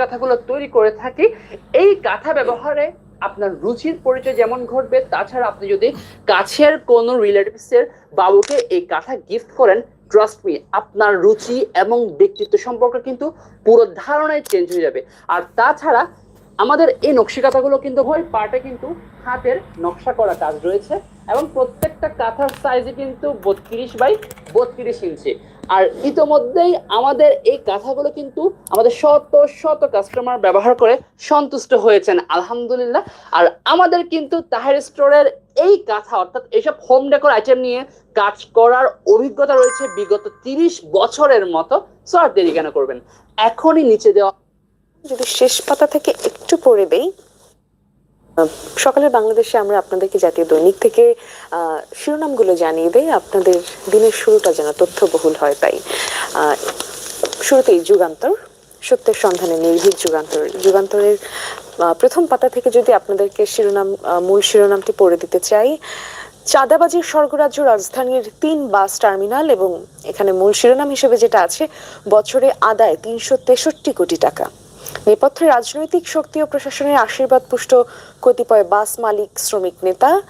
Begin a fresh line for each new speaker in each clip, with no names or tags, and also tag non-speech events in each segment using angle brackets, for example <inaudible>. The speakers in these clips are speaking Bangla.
কাঁথাগুলো তৈরি করে থাকি, এই কাঁথা ব্যবহারে আপনার রুচির পরিচয় যেমন ঘটবে, তাছাড়া আপনি যদি কাছের কোনো রিলেটিভস এর বাবুকে এই কাঁথা গিফট করেন ট্রাস্ট মি আপনার রুচি এবং ব্যক্তিত্ব সম্পর্কে কিন্তু পুরো ধারণায় চেঞ্জ হয়ে যাবে। আর তাছাড়া আমাদের এই নকশি কাঁথাগুলো কিন্তু হয় পার্টে কিন্তু হাতের নকশা করা কাজ রয়েছে এবং প্রত্যেকটা কাঁথার সাইজে কিন্তু বত্রিশ বাই বত্রিশ ইঞ্চি। আর ইতোমধ্যেই আমাদের এই কাঁথাগুলো কিন্তু আমাদের শত শত কাস্টমার ব্যবহার করে সন্তুষ্ট হয়েছেন, আলহামদুলিল্লাহ। আর আমাদের কিন্তু তাহের স্টোরের এই কাঁথা, অর্থাৎ এইসব হোম ডেকোর আইটেম নিয়ে কাজ করার অভিজ্ঞতা রয়েছে বিগত তিরিশ বছরের মতো। সো আর দেরি কেন করবেন? এখনই নিচে দেওয়া
যদি শেষ পাতা থেকে একটু পড়ে দেই সকালের বাংলাদেশে আমরা আপনাদেরকে জাতীয় দৈনিক থেকে শিরোনামগুলো জানিয়ে দেই। আপনাদের দিনের শুরুটা যেন তথ্যবহুল হয় তাই। শুরুতেই যুগান্তর, সত্যের সন্ধানে নির্ভীক যুগান্তর। যুগান্তরের প্রথম পাতা থেকে যদি আপনাদেরকে শিরোনাম মূল শিরোনামটি পড়ে দিতে চাই, চাঁদাবাজির স্বর্গরাজ্য রাজধানীর তিন বাস টার্মিনাল এবং এখানে মূল শিরোনাম হিসেবে যেটা আছে, বছরে আদায় তিনশো তেষট্টি কোটি টাকা। নেপথ্যে রাজনৈতিক শক্তি ও প্রশাসনের আশীর্বাদ পুষ্ট কতিপয় বাস মালিক, শ্রমিক, নেতা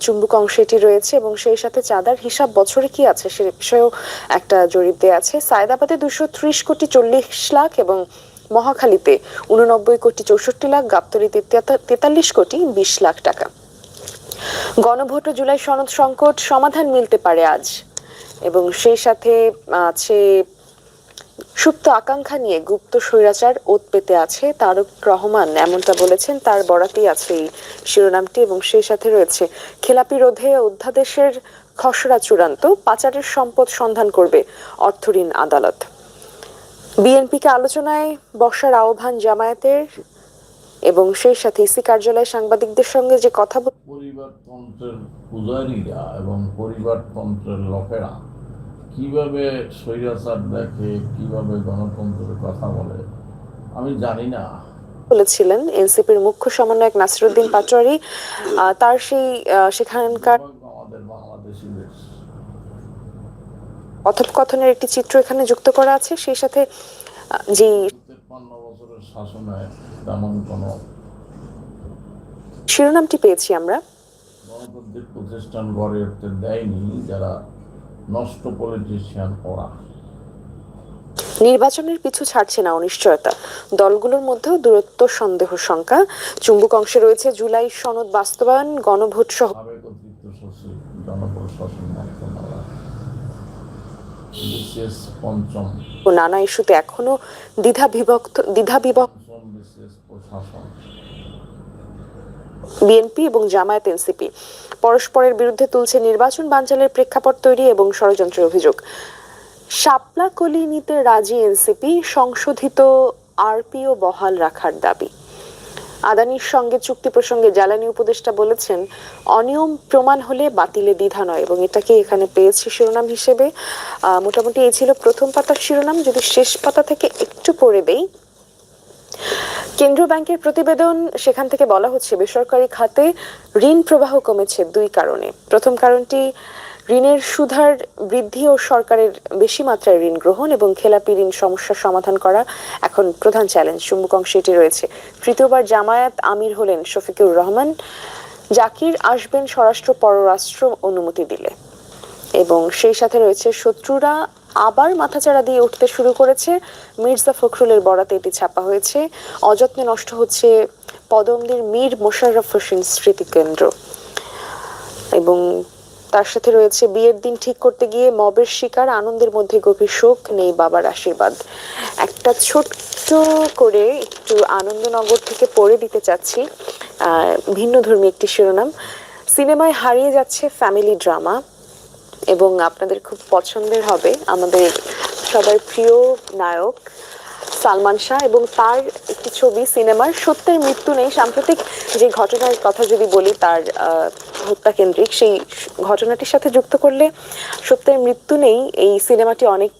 চুম্বক অংশে এটি রয়েছে এবং সেই সাথে চাঁদার হিসাব বছরে কি আছে সে বিষয়েও একটা জরিপ দেওয়া আছে। সায়দাবাদে দুশো ত্রিশ কোটি চল্লিশ লাখ এবং মহাখালীতে উননব্বই কোটি চৌষট্টি লাখ তেতা- তেতাল্লিশ কোটি বিশ লাখ টাকা। গণভোট জুলাই সনদ সংকট সমাধান মিলতে পারে আজ এবং সেই সাথে আছে সুপ্ত আকাঙ্ক্ষা নিয়ে গুপ্ত স্বৈরাচার ওত পেতে আছে তারক রহমান। এমনটা বলেছেন তার বরাতেই আছে এই শিরোনামটি এবং সেই সাথে রয়েছে, খেলাপি রোধে অধ্যাদেশের খসড়া চূড়ান্ত, পাচারের সম্পদ সন্ধান করবে অর্থঋণ আদালত। বিএনপিকে আলোচনায় বসার আহ্বান জামায়াতের এবং সেই সাথে ইসি কার্যালয়ে সাংবাদিকদের সঙ্গে যে কথা
পরিবারতন্ত্রের পূজারীরা এবং পরিবারতন্ত্রের লোকেরা কীভাবে স্বৈরাচার দেখে কীভাবে গণতন্ত্রের কথা বলে আমি জানি না।
বলেছিলেন এনসিপির মুখ্য সমন্বয়ক নাসিরুদ্দিন পাটোয়ারি। তার সেই সেখানকার কথোপকথনের একটি চিত্র এখানে যুক্ত করা আছে সেই সাথে যে
বছরের শাসনে তেমন কোনো
শিরোনামটি পেয়েছি আমরা।
প্রতিষ্ঠান গড়ে উঠতে দেয়নি যারা নষ্ট পলিটিশিয়ান ওরা।
নির্বাচনের পিছু ছাড়ছে না অনিশ্চয়তা। দলগুলোর মধ্যেও দূরত্ব সন্দেহ শঙ্কা। চুম্বক অংশে রয়েছে জুলাই সনদ বাস্তবায়ন গণভোট সহ নানা ইস্যুতে এখনও দ্বিধা বিভক্ত দ্বিধা বিভক্ত বিএনপি এবং জামায়াত এনসিপি। পরস্পরের বিরুদ্ধে তুলছে নির্বাচন বানচালের প্রেক্ষাপট তৈরি এবং ষড়যন্ত্রের অভিযোগ। শাপলা কলি নিতে রাজি এনসিপি, সংশোধিত আরপিও বহাল রাখার দাবি। আদানির সঙ্গে চুক্তি প্রসঙ্গে জ্বালানি উপদেষ্টা বলেছেন, অনিয়ম প্রমাণ হলে বাতিলে দ্বিধা নয় এবং এটাকে এখানে পেয়েছি শিরোনাম হিসেবে। মোটামুটি এই ছিল প্রথম পাতার শিরোনাম। যদি শেষ পাতা থেকে একটু পড়ে দেই কেন্দ্রীয় ব্যাংকের প্রতিবেদন, সেখান থেকে বলা হচ্ছে বেসরকারি খাতে ঋণ প্রবাহ কমেছে দুই কারণে। প্রথম কারণটি, ঋণের সুধার বৃদ্ধি ও সরকারের বেশি মাত্রায় ঋণ গ্রহণ এবং খেলাপি ঋণ সমস্যার সমাধান করা এখন প্রধান চ্যালেঞ্জ। চুম্বক অংশে এটি রয়েছে। তৃতীয়বার জামায়াত আমির হলেন শফিকুর রহমান। জাকির আসবেন স্বরাষ্ট্র পররাষ্ট্র অনুমতি দিলে। এবং সেই সাথে রয়েছে শত্রুরা আবার মাথাচাড়া দিয়ে উঠতে শুরু করেছে। মির্জা ফখরুলের বরাতে এটি ছাপা হয়েছে। অযত্নে নষ্ট হচ্ছে পদমদের মীর মোশাররফ হোসেন স্মৃতিকেন্দ্র। এবং তার সাথে রয়েছে বিয়ের দিন ঠিক করতে গিয়ে মবের শিকার, আনন্দের মধ্যে গভীর শোক, নেই বাবার আশীর্বাদ। একটা ছোট্ট করে একটু আনন্দনগর থেকে পড়ে দিতে চাচ্ছি ভিন্ন ধর্মী একটি শিরোনাম। সিনেমায় হারিয়ে যাচ্ছে ফ্যামিলি ড্রামা এবং আপনাদের খুব পছন্দের হবে আমাদের সবার প্রিয় নায়ক সালমান শাহ এবং তার একটি ছবি সিনেমার সত্যের মৃত্যু নেই। সাম্প্রতিক যে ঘটনার কথা যদি বলি, তার হত্যাকেন্দ্রিক সেই ঘটনাটির সাথে যুক্ত করলে সত্যের মৃত্যু নেই। এই সিনেমাটি অনেক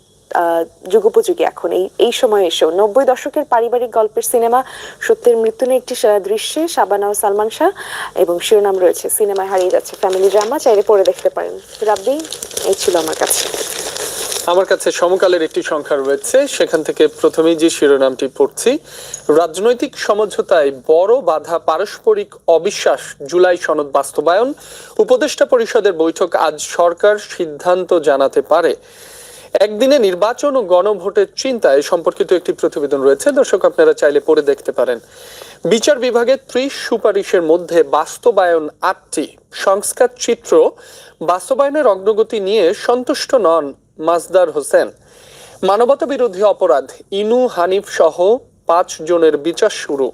যুগোপযোগী এখন। এই এই সময় এসেও নব্বই দশকের পারিবারিক গল্পের সিনেমা, সত্যের মৃত্যু নেই একটি দৃশ্যে শাবানা ও সালমান শাহ এবং শিরোনাম রয়েছে। সিনেমায় হারিয়ে যাচ্ছে ফ্যামিলি ড্রামা চাইলে পড়ে দেখতে পারেন। রাব্বি, এই ছিল আমার কাছে।
আমার কাছে সমকালের একটি সংখ্যা রয়েছে। সেখান থেকে প্রথমেই যে শিরোনামটি পড়ছি, রাজনৈতিক সমঝোতায় বড় বাধা পারস্পরিক অবিশ্বাস, জুলাই সনদ বাস্তবায়ন। উপদেষ্টা পরিষদের বৈঠক আজ সরকার সিদ্ধান্ত জানাতে পারে। একদিনে নির্বাচন ও গণভোটের চিন্তায় সম্পর্কিত একটি প্রতিবেদন রয়েছে। দর্শক, আপনারা চাইলে পড়ে দেখতে পারেন। বিচার বিভাগের ত্রিশ সুপারিশের মধ্যে বাস্তবায়ন আটটি। সংস্কার চিত্র বাস্তবায়নের অগ্রগতি নিয়ে সন্তুষ্ট নন মাজদার হোসেন। মানবতা বিরোধী অপরাধ ইনু হানিফ সহ পাঁচ জনের বিচার শুরু।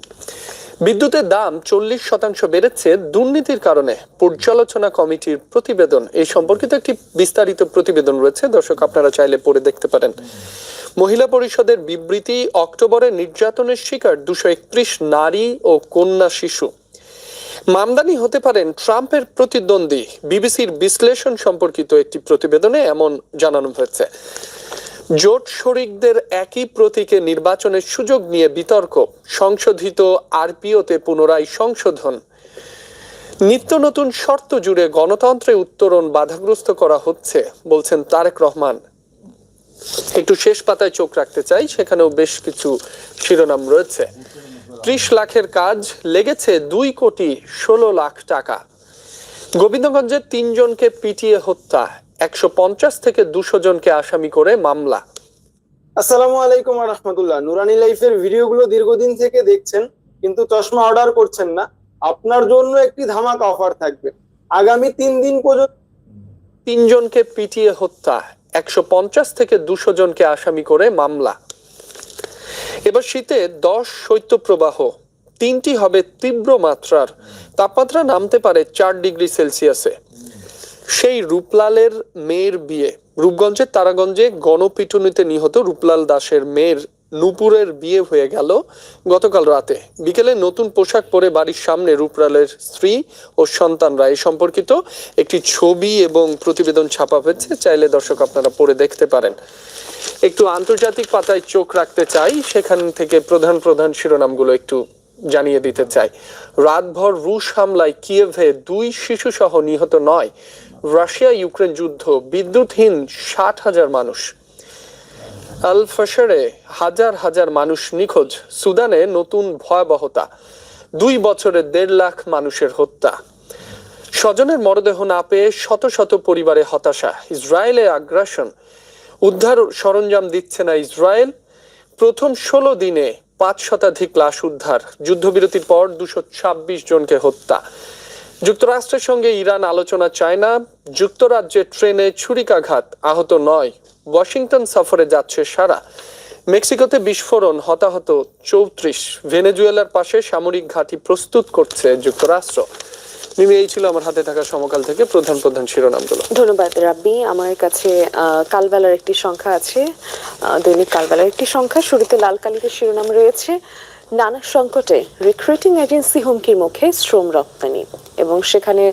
বিদ্যুতের দাম চল্লিশ শতাংশ বেড়েছে দুর্নীতির কারণে। পর্যালোচনা কমিটির প্রতিবেদন, এই সম্পর্কিত একটি বিস্তারিত প্রতিবেদন রয়েছে, দর্শক আপনারা চাইলে পড়ে দেখতে পারেন। মহিলা পরিষদের বিবৃতি, অক্টোবরে নির্যাতনের শিকার দুশো একত্রিশ নারী ও কন্যা শিশু। মামদানি হতে পারেন ট্রাম্পের প্রতিদ্বন্দ্বী। বিবিসির বিশ্লেষণ সম্পর্কিত একটি প্রতিবেদনে এমন জানানো হয়েছে। জোট শরিকদের একই প্রতীকে নির্বাচনের সুযোগ নিয়ে বিতর্ক, সংশোধিত আরপিওতে পুনরায় সংশোধন। নিত্য নতুন শর্ত জুড়ে গণতন্ত্রে উত্তরণ বাধাগ্রস্ত করা হচ্ছে, বলছেন তারেক রহমান। একটু শেষ পাতায় চোখ রাখতে চাই, সেখানেও বেশ কিছু শিরোনাম রয়েছে। ত্রিশ লাখের কাজ লেগেছে দুই কোটি ষোলো লাখ টাকা। গোবিন্দগঞ্জের তিনজনকে পিটিয়ে হত্যা একশো পঞ্চাশ থেকে দুশো জনকে আসামি করে মামলা।
আসসালামু আলাইকুম রহমতুল্লাহ। নুরানি লাইফের ভিডিওগুলো দীর্ঘদিন থেকে দেখছেন কিন্তু চশমা অর্ডার করছেন না। আপনার জন্য একটি ধামাকা অফার থাকবে। আগামী তিন দিন পর্যন্ত
তিনজনকে পিটিয়ে হত্যা একশো পঞ্চাশ থেকে দুশো জনকে আসামি করে মামলা। এবার শীতে দশ শৈত্যপ্রবাহ তিনটি হবে তীব্র মাত্রার। তাপমাত্রা নামতে পারে চার ডিগ্রি সেলসিয়াসে। সেই রূপলালের মেয়ের বিয়ে। রূপগঞ্জের তারাগঞ্জে গণপিটুনিতে নিহত রূপলাল দাসের মেয়ের নুপুরের বিয়ে হয়ে গেল গতকাল রাতে। বিকেলে নতুন পোশাক পরে বাড়ির সামনে রূপলালের স্ত্রী ও সন্তানরা। এই সম্পর্কিত একটি ছবি এবং প্রতিবেদন ছাপা হয়েছে। চাইলে দর্শক আপনারা পড়ে দেখতে পারেন। একটু আন্তর্জাতিক পাতায় চোখ রাখতে চাই। সেখান থেকে প্রধান প্রধান শিরোনামগুলো একটু জানিয়ে দিতে চাই। রাতভর রুশ হামলায় কিয়েভে দুই শিশু সহ নিহত নয়। রাশিয়া ইউক্রেন যুদ্ধ, বিদ্যুৎহীন ষাট হাজার মানুষ। আল ফাশারে হাজার হাজার মানুষ নিখোঁজ, সুদানে নতুন ভয়াবহতা, দুই বছরে দেড় লাখ মানুষের হত্যা। স্বজনের মরদেহ না পেয়ে শত শত পরিবারে হতাশা, ইসরায়েলে আগ্রাসন। উদ্ধার সরঞ্জাম দিচ্ছে না ইসরায়েল। প্রথম ষোলো দিনে পাঁচ শতাধিক লাশ উদ্ধার, যুদ্ধবিরতির পর দুশো ছাব্বিশ জনকে হত্যা। যুক্তরাষ্ট্রের সঙ্গে ইরান, আলোচনা চায় না যুক্তরাজ্যের ট্রেনে ছুরিকাঘাত, আহত নয়। ওয়াশিংটন সফরে যাচ্ছে সারা। মেক্সিকোতে বিস্ফোরণ, হতাহত চৌত্রিশ। ভেনেজুয়েলার পাশে সামরিক ঘাঁটি প্রস্তুত করছে যুক্তরাষ্ট্র। মিমি, এই ছিল আমার হাতে থাকা সমকাল থেকে প্রধান প্রধান শিরোনামগুলো।
ধন্যবাদ রাব্বি। আমার কাছে কালবেলার একটি সংখ্যা আছে। দৈনিক কালবেলার একটি সংখ্যা। শুরুতে লাল কালিতে শিরোনাম রয়েছে। নানা সংকটে রিক্রুটিং এজেন্সি হুমকির মুখে শ্রম রপ্তানি। এবং সেখানে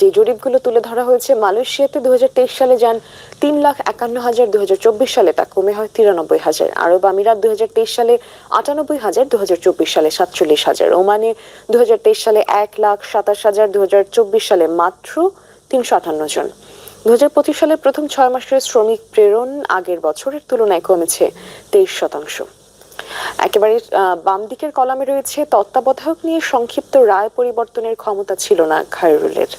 যে জরিপগুলো তুলে ধরা হয়েছে, মালয়েশিয়াতে দু সালে যান তিন লাখ একান্ন হাজার দু সালে, তা কমে হয় তিরানব্বই হাজার। আরব আমিরাত দু সালে আটানব্বই হাজার দু সালে সাতচল্লিশ হাজার। ওমানে দুই হাজার তেইশ সালে এক লাখ সাতাশ হাজার দু সালে মাত্র তিনশো আটান্ন জন। দু সালের প্রথম ছয় মাসের শ্রমিক প্রেরণ আগের বছরের তুলনায় কমেছে তেইশ শতাংশ। একেবারে বাম দিকের কলামে রয়েছে, তত্ত্বাবধায়ক নিয়ে সংক্ষিপ্ত রায় পরিবর্তনের ক্ষমতা ছিল না খায়রুলের।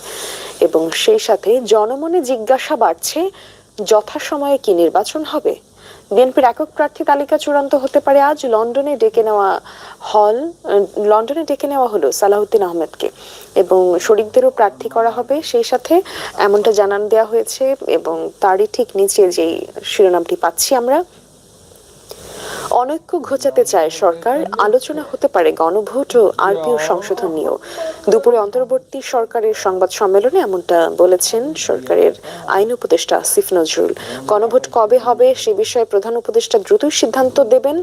এবং সেই সাথে জনমনে জিজ্ঞাসা বাড়ছে, যথাসময়ে কি নির্বাচন হবে? বিএনপির একক প্রার্থী তালিকা চূড়ান্ত হতে পারে আজ, লন্ডনে ডেকে নেওয়া হল লন্ডনে ডেকে নেওয়া হলো সালাউদ্দিন আহমেদকে। এবং শরিকদেরও প্রার্থী করা হবে, সেই সাথে এমনটা জানান দেওয়া হয়েছে, এবং তারই ঠিক নিচে যেই শিরোনামটি পাচ্ছি আমরা অনৈক্য ঘোচাতে চায় সরকার। আলোচনা হতে পারে গণভোট ও আরপিও সংশোধন নিয়েও। দুপুরে অন্তর্বর্তী সরকারের সংবাদ সম্মেলনে এমনটা বলেছেন সরকারের আইন উপদেষ্টা আসিফ নজরুল। গণভোট কবে হবে সে বিষয়ে প্রধান উপদেষ্টা দ্রুতই সিদ্ধান্ত দেবেন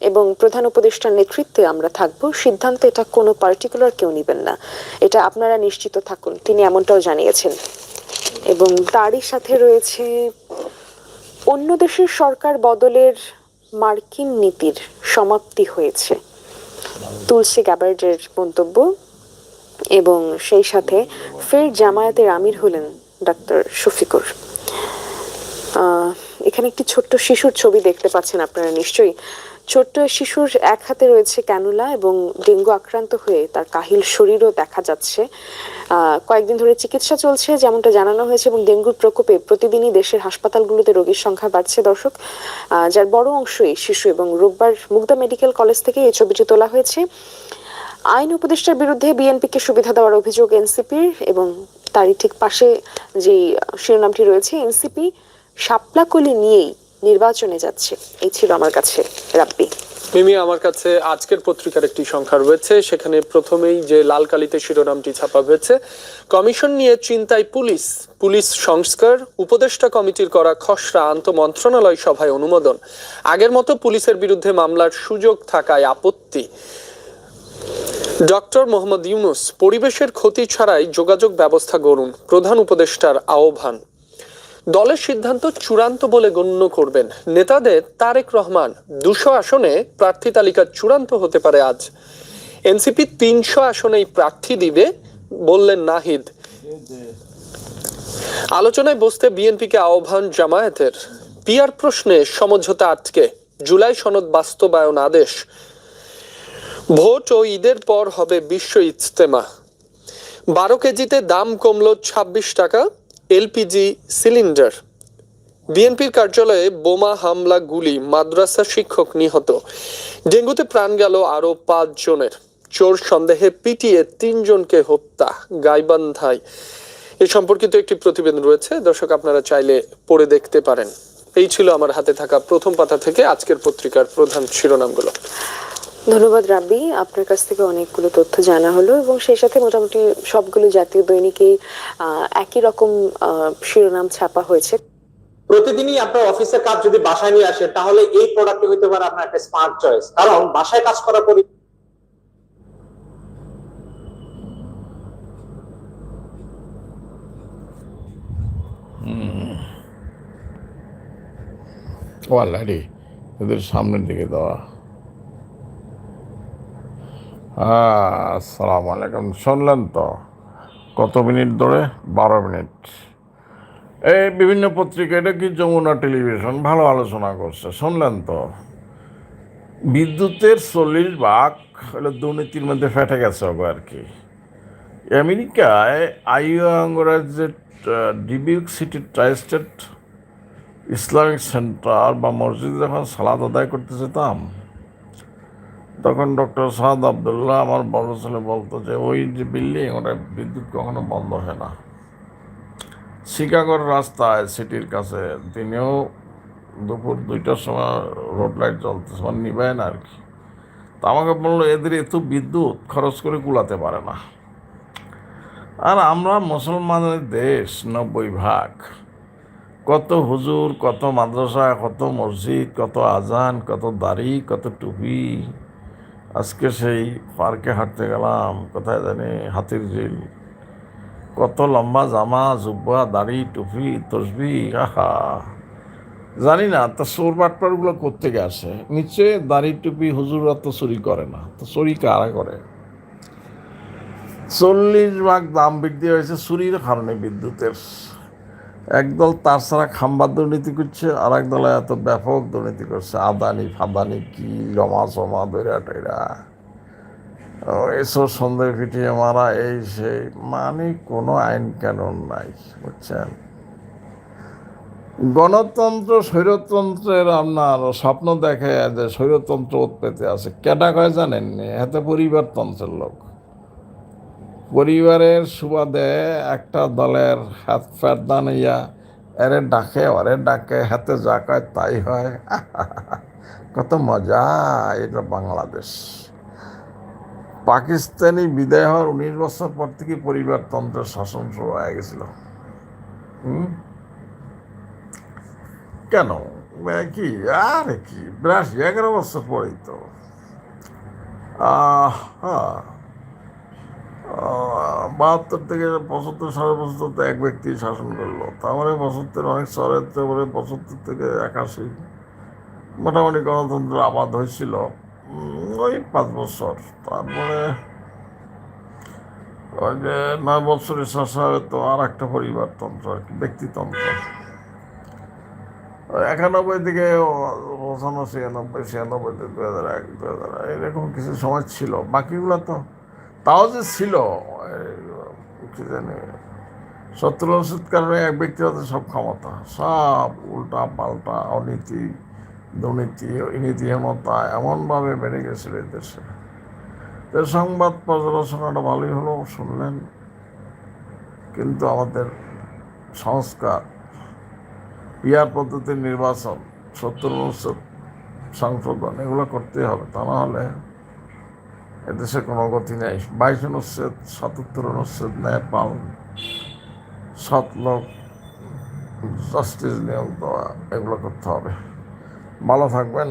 এবং প্রধান উপদেষ্টার নেতৃত্বে আমরা থাকব। সিদ্ধান্ত এটা কোনো পার্টিকুলার কেউ নেবেন না। এটা আপনারা নিশ্চিত থাকুন, তিনি এমনটাও জানিয়েছেন। এবং তারই সাথে রয়েছে অন্য দেশের সরকার বদলের মার্কিন নীতির সমাপ্তি হয়েছে। তুলসী গ্যাবার্ডের মন্তব্য এবং সেই সাথে ফের জামায়াতের আমির হলেন ডাক্তার শফিকুর। এখানে একটি ছোট্ট শিশুর ছবি দেখতে পাচ্ছেন আপনারা নিশ্চয়ই। ছোট্ট শিশুর এক হাতে রয়েছে ক্যানুলা এবং ডেঙ্গু আক্রান্ত হয়ে তার কাহিল শরীরও দেখা যাচ্ছে। কয়েকদিন ধরে চিকিৎসা চলছে যেমনটা জানানো হয়েছে এবং ডেঙ্গুর প্রকোপে প্রতিদিনই দেশের হাসপাতালগুলোতে রোগীর সংখ্যা বাড়ছে, দর্শক। যার বড় অংশই শিশু এবং রোববার মুগদা মেডিকেল কলেজ থেকে এই ছবিটি তোলা হয়েছে। আইন উপদেষ্টার বিরুদ্ধে বিএনপিকে সুবিধা দেওয়ার অভিযোগ এনসিপির এবং তারই ঠিক পাশে যে শিরোনামটি রয়েছে, এনসিপি শাপলাকলি নিয়েই নির্বাচনে যাচ্ছে। এই ছিল আমার কাছে রাব্বি।
মিমি, আমার কাছে আজকের পত্রিকার একটি সংখ্যা রয়েছে। সেখানে প্রথমেই যে লাল কালিতে শিরোনামটি ছাপা হয়েছে, কমিশন নিয়ে চিন্তায় পুলিশ পুলিশ সংস্কার, উপদেষ্টা কমিটির করা খসড়া আন্ত মন্ত্রণালয় সভায় অনুমোদন। আগের মতো পুলিশের বিরুদ্ধে মামলার সুযোগ থাকায় আপত্তি। ডক্টর মোহাম্মদ ইউনুস, পরিবেশের ক্ষতি ছাড়াই যোগাযোগ ব্যবস্থা গড়ুন, প্রধান উপদেষ্টার আহ্বান। দলের সিদ্ধান্ত চূড়ান্ত বলে গণ্য করবেন। নেতাদের তারেক রহমান দুশো আসনে প্রার্থী তালিকা চূড়ান্ত হতে পারে আজ। এনসিপি তিনশো আসনেই প্রার্থী দিবে বললেন নাহিদ। আলোচনায় বসতে বিএনপিকে আহ্বান জামায়াতের। পিয়ার প্রশ্নে সমঝোতা আটকে, জুলাই সনদ বাস্তবায়ন আদেশ। ভোট ও ঈদের পর হবে বিশ্ব ইজতেমা। বারো কেজিতে দাম কমলো ছাব্বিশ টাকা এলপিজি সিলিন্ডার। বিএনপির কার্যালয়ে বোমা হামলা গুলি মাদ্রাসা শিক্ষক নিহত। ডেঙ্গুতে প্রাণ গেল আরও পাঁচ জনের। চোর সন্দেহে পিটিয়ে তিনজনকে হত্যা গাইবান্ধায়। এ সম্পর্কিত একটি প্রতিবেদন রয়েছে। দর্শক, আপনারা চাইলে পড়ে দেখতে পারেন। এই ছিল আমার হাতে থাকা প্রথম পাতা থেকে আজকের পত্রিকার প্রধান শিরোনামগুলো।
ধন্যবাদ রাব্বি। আপনার কাছ থেকে অনেকগুলো তথ্য জানা হলো এবং সেই সাথে মোটামুটি সবগুলো জাতীয় দৈনিকেই আহ, একই রকম আহ, শিরোনাম ছাপা হয়েছে।
প্রতিদিনই আপনার অফিসের কাজ যদি বাসায় নিয়ে আসেন তাহলে এই প্রোডাক্টটি হতে পারে আপনার একটা স্মার্ট চয়েস কারণ বাসায় কাজ করার পরে
ও আল্লাহরি এদের সামনের দিকে দেওয়া আসসালামু আলাইকুম। শুনলেন তো? কত মিনিট ধরে? বারো মিনিট। এই বিভিন্ন পত্রিকা, এটা কি যমুনা টেলিভিশন? ভালো আলোচনা করছে। শুনলেন তো? বিদ্যুতের চল্লিশ ভাগ হলো দুর্নীতির মধ্যে ফেটে গেছে ওগো আর কি। আমেরিকায় আইও অঙ্গরাজ্যের Dubuque city tristate Islamic center বা মসজিদে যখন সালাদ আদায় করতে যেতাম তখন ডক্টর সাদ আবদুল্লাহ আমার বড় ছেলে বলতো যে, ওই যে বিল্ডিং, ওটা বিদ্যুৎ কখনো বন্ধ হয় না। শিকাগোর রাস্তায় সিটির কাছে তিনিও দুপুর দুইটার সময় রোড লাইট জ্বলতেছে মানে নিবেন আর কি। তা আমাকে বলল, এদের এত বিদ্যুৎ, খরচ করে কুলাতে পারে না। আর আমরা মুসলমানের দেশ, নব্বই ভাগ। কত হুজুর, কত মাদ্রাসা, কত মসজিদ, কত আজান, কত দাড়ি, কত টুপি। আজকে সেই পার্কে হাঁটতে গেলাম, কোথায় জানি হাতির ঝিল। কত লম্বা জামা, জুব্বা, দাড়ি, টুপি, তসবি, আহা। জানি না, তা চোর বাটপারগুলো করতে গেছে নিচে দাড়ি, টুপি হুজুররা তো চুরি করে না। তো চুরি কারা করে? চল্লিশ ভাগ দাম বৃদ্ধি হয়েছে চুরির কারণে বিদ্যুতের। একদল তার ছাড়া খাম্বার দুর্নীতি করছে আর এক দলে এত ব্যাপক দুর্নীতি করছে। আদানি ফাদানি কি জমা জমা দৈরা টৈরা এসব সন্দেহ ফিটিয়ে মারা এই সেই মানে কোনো আইন কানুন নাই, বুঝছেন? গণতন্ত্র, স্বৈরতন্ত্রের আপনার স্বপ্ন দেখে যে স্বৈরতন্ত্র উৎপেতে আছে। কেটা কয় জানেন এতে পরিবারতন্ত্রের লোক। পরিবারের সুবাদে একটা দলের হাত ফ্যাট দান ইয়া এরে ডাকে, ওরে ডাকে, হাতে যা কয় তাই হয়। <laughs> কত মজা এটা বাংলাদেশ। পাকিস্তানি বিদায় হওয়ার উনিশ বছর পর থেকে পরিবারতন্ত্রের শাসন শুরু হয়ে গেছিল? কেন? কি? আরে কি? বিরাশি, এগারো বছর পরেই তো। আহ। হ্যাঁ বাহাত্তর থেকে পঁচাত্তর, সাড়ে পঁচাত্তর তো এক ব্যক্তি শাসন করল। তারপরে পঁচাত্তর অনেক শহরের তারপরে পঁচাত্তর থেকে একাশি। মোটামুটি গণতন্ত্র আবাদ হয়েছিল ওই পাঁচ বছর। তারপরে ওই যে নয় বছরের শাসনে তো আর একটা পরিবারতন্ত্র আর কি ব্যক্তিতন্ত্র। একানব্বই থেকে পঁচানব্বই, ছিয়ানব্বই ছিয়ানব্বই দু হাজার এক দু হাজার এরকম কিছু সময় ছিল। বাকিগুলো তো তাও যে ছিল কি জানি ওষুধ কারণে এক ব্যক্তিগত সব ক্ষমতা, সব উল্টা পাল্টা অনীতি, দুর্নীতি নীতিহীনতা এমনভাবে বেড়ে গেছিল এই দেশে। তো সংবাদ পর্যালোচনাটা ভালোই হলো, শুনলেন। কিন্তু আমাদের সংস্কার পিয়ার পদ্ধতির নির্বাচন সত্তর অনুচ্ছেদ সংশোধন, এগুলো করতে হবে, তা না হলে এদেশে কোনো গতি নেই। বাইশ অনুচ্ছেদ, সাতাত্তর অনুচ্ছেদ নেপাল সাত লোক জাস্টিস নিয়োগ দেওয়া এগুলো করতে হবে। ভালো থাকবেন।